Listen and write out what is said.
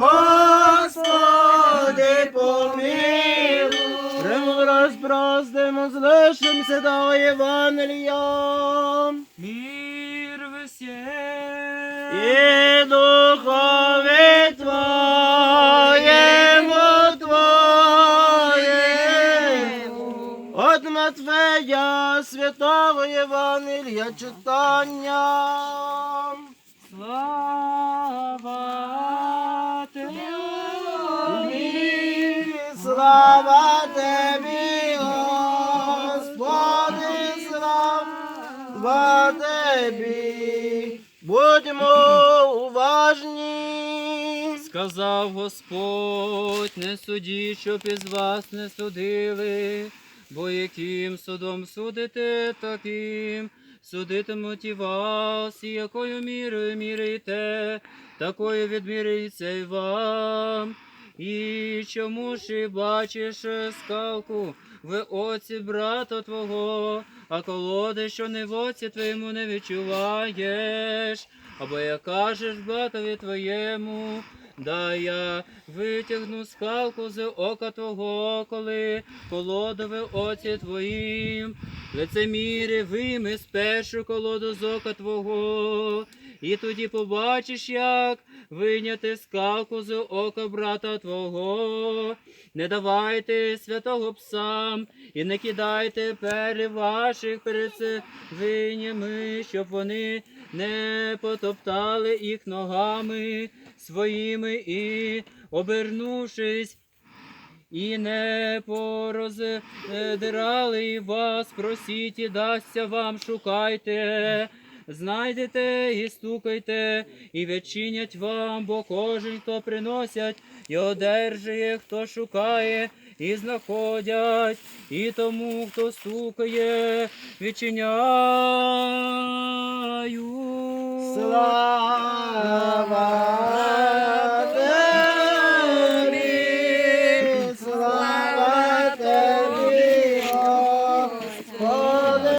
Господи, помилуй. Премудрос простимо, злишимся до Євангелія. Мир весє. І духові Твоєму, Твоєму. От Матвея, святого Євангелія читання. Слава Тобі, Господи, слава Тобі. Будьмо уважні. Сказав Господь, не судіть, щоб із вас не судили, бо яким судом судите, таким судитимуть і вас, і якою мірою міряєте, такою відміряється й вам. І чому ж і бачиш скалку в оці брата твого, а колоди, що не в оці твоєму не відчуваєш, або як кажеш братові твоєму, дай я витягну скалку з ока твого, коли колоду в оці твоїм, лицемірі вийми спершу колоду з ока твого, і тоді побачиш, як вийняти скалку з ока брата твого. Не давайте святого псам і не кидайте перлі ваших перед свинями, щоб вони не потоптали їх ногами своїми і, обернувшись, і не пороздирали вас, просіть і дасться вам, шукайте. Знайдете і стукайте, і відчинять вам, бо кожен, хто приносять, і одержує, хто шукає, і знаходять, і тому, хто стукає, відчиняю. Слава